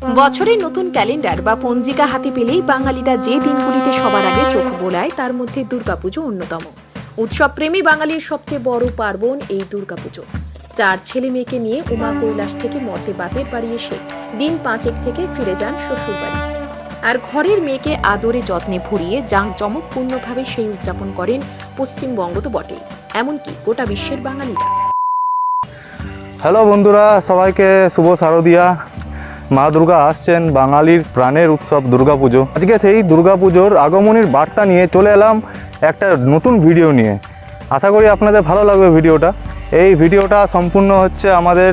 বছরের নতুন ক্যালেন্ডার বা পঞ্জিকা হাতে পেলেই বাঙালিরা যে দিনগুলিতে সবার আগে চোখ বোলায়, তার মধ্যে দুর্গাপুজো অন্যতম। উৎসব প্রেমী বাঙালির সবচেয়ে বড় পার্বণ এই দুর্গাপুজো। চার ছেলে মেয়েকে নিয়ে উমা কৈলাস থেকে মর্তে বাপের বাড়ি এসে দিন পাঁচেক থেকে ফিরে যান শ্বশুর বাড়ি আর ঘরের মেয়েকে আদরে যত্নে ভরিয়ে জাঁকজমকপূর্ণভাবে সেই উদযাপন করেন পশ্চিমবঙ্গ তো বটে এমনকি গোটা বিশ্বের বাঙালিরা। হ্যালো বন্ধুরা, সবাইকে শুভ শারদিয়া। মা দুর্গা আসছেন, বাঙালির প্রাণের উৎসব, দুর্গাপুজো। আজকে সেই দুর্গাপুজোর আগমনীর বার্তা নিয়ে চলে এলাম একটা নতুন ভিডিও নিয়ে। আশা করি আপনাদের ভালো লাগবে ভিডিওটা। এই ভিডিওটা সম্পূর্ণ হচ্ছে আমাদের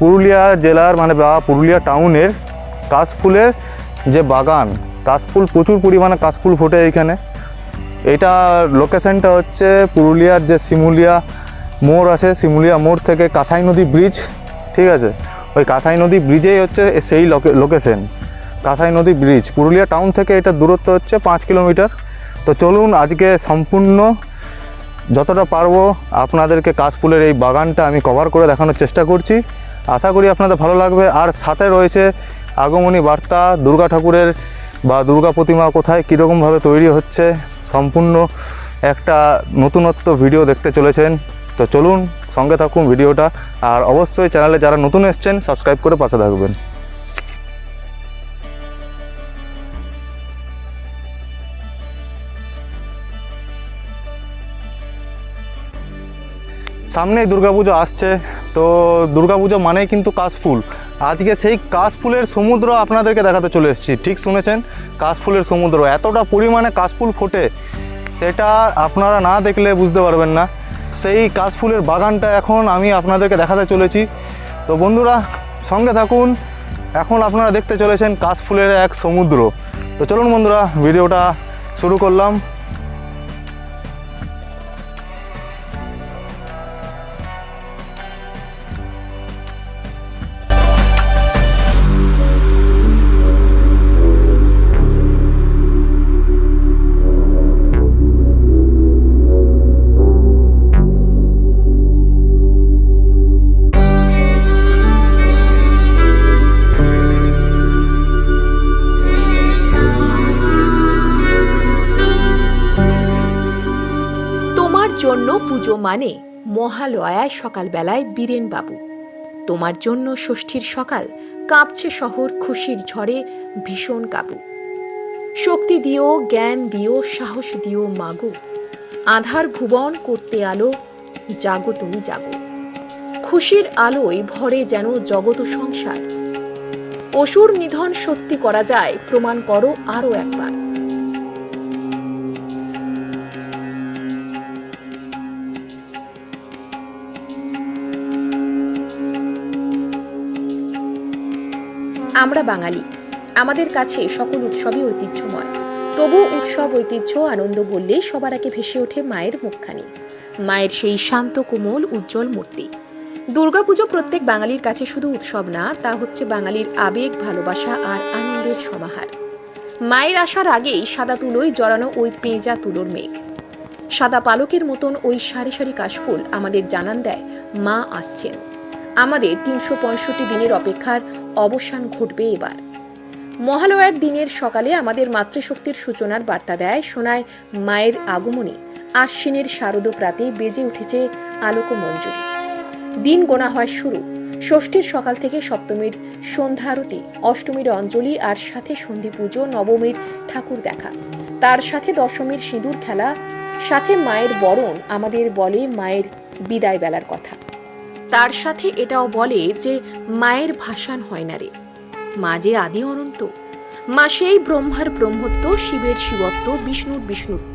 পুরুলিয়া জেলার মানে বা পুরুলিয়া টাউনের কাশফুলের যে বাগান। কাশফুল প্রচুর পরিমাণে কাশফুল ফোটে এইখানে। এটা লোকেশনটা হচ্ছে পুরুলিয়ার যে শিমুলিয়া মোড় আছে, শিমুলিয়া মোড় থেকে কাঁসাই নদী ব্রিজ, ঠিক আছে? ওই কাঁসাই নদী ব্রিজেই হচ্ছে সেই লোকেশন কাঁসাই নদী ব্রিজ পুরুলিয়া টাউন থেকে এটা দূরত্ব হচ্ছে পাঁচ কিলোমিটার। তো চলুন আজকে সম্পূর্ণ যতটা পারব আপনাদেরকে কাশফুলের এই বাগানটা আমি কভার করে দেখানোর চেষ্টা করছি। আশা করি আপনাদের ভালো লাগবে। আর সাথে রয়েছে আগমনী বার্তা, দুর্গা ঠাকুরের বা দুর্গা প্রতিমা কোথায় কীরকমভাবে তৈরি হচ্ছে, সম্পূর্ণ একটা নতুনত্ব ভিডিও দেখতে চলেছেন। তো চলুন সঙ্গে থাকুন ভিডিওটা, আর অবশ্যই চ্যানেলে যারা নতুন এসছেন সাবস্ক্রাইব করে পাশে থাকবেন। সামনেই দুর্গাপুজো আসছে, তো দুর্গাপুজো মানেই কিন্তু কাশফুল। আজকে সেই কাশফুলের সমুদ্র আপনাদেরকে দেখাতে চলে এসেছি, ঠিক শুনেছেন? কাশফুলের সমুদ্র, এতটা পরিমাণে কাশফুল ফোটে, সেটা আপনারা না দেখলে বুঝতে পারবেন না। সেই কাশফুলের বাগানটা এখন আমি আপনাদেরকে দেখাতে চলেছি। তো বন্ধুরা, সঙ্গে থাকুন। এখন আপনারা দেখতে চলেছেন কাশফুলের এক সমুদ্র। তো চলুন বন্ধুরা, ভিডিওটা শুরু করলাম। পুজো মানে মহালয়ায় সকালবেলায় বীরেন বাবু তোমার জন্য ষষ্ঠীর সকাল কাঁপছে শহর খুশির ঝড়ে ভীষণ কাবু। শক্তি দিও, জ্ঞান দিও, সাহস দিও মাগো। আধার ভুবন করতে আলো, জাগো তুমি জাগো। খুশির আলোয় ভরে যেন জগত সংসার। অসুর নিধন সত্যি করা যায়, প্রমাণ করো আরও একবার। আমরা বাঙালি। আমাদের কাছে সকল উৎসবই ঐতিহ্যময়। তবু উৎসব, ঐতিহ্য, আনন্দ বললেই সবার আগে ভেসে ওঠে মায়ের মুখখানি। মায়ের সেই শান্ত, কোমল, উজ্জ্বল মূর্তি। দুর্গাপুজো প্রত্যেক বাঙালির কাছে শুধু উৎসব না, তা হচ্ছে বাঙালির আবেগ, ভালোবাসা আর আনন্দের সমাহার। মায়ের আসার আগেই সাদা তুলোয় জড়ানো ওই পেঁজা তুলোর মেঘ। সাদা পালকের মতন ওই সারি সারি কাশফুল আমাদের জানান দেয় মা আসছেন। আমাদের তিনশো পঁয়ষট্টি দিনের অপেক্ষার অবসান ঘটবে এবার। মহালয়ার দিনের সকালে আমাদের মাতৃশক্তির সূচনার বার্তা দেয় শোনায় মায়ের আগমনে। আশ্বিনের শারদ প্রাতে বেজে উঠেছে আলোক মঞ্জুরি দিন গোনা হয় শুরু। ষষ্ঠীর সকাল থেকে সপ্তমীর সন্ধ্যা আরতি, অষ্টমীর অঞ্জলি আর সাথে সন্ধি পুজো, নবমীর ঠাকুর দেখা। তার সাথে দশমীর সিঁদুর খেলা, সাথে মায়ের বরণ, আমাদের বলে মায়ের বিদায় বেলার কথা। তার সাথে এটাও বলে যে মায়ের ভাসান হয় না রে। মা যে আদি অনন্ত। মা সেই ব্রহ্মার ব্রহ্মত্ব, শিবের শিবত্ব, বিষ্ণুর বিষ্ণুত্ব।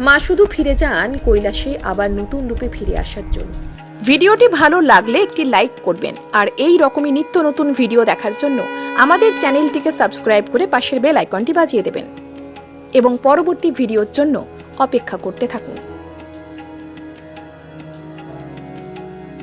মা শুধু ফিরে যান কৈলাসে, আবার নতুন রূপে ফিরে আসার জন্য। ভিডিওটি ভালো লাগলে একটি লাইক করবেন, আর এই রকমই নিত্য নতুন ভিডিও দেখার জন্য আমাদের চ্যানেলটিকে সাবস্ক্রাইব করে পাশের বেল আইকনটি বাজিয়ে দেবেন। এবং পরবর্তী ভিডিওর জন্য অপেক্ষা করতে থাকুন।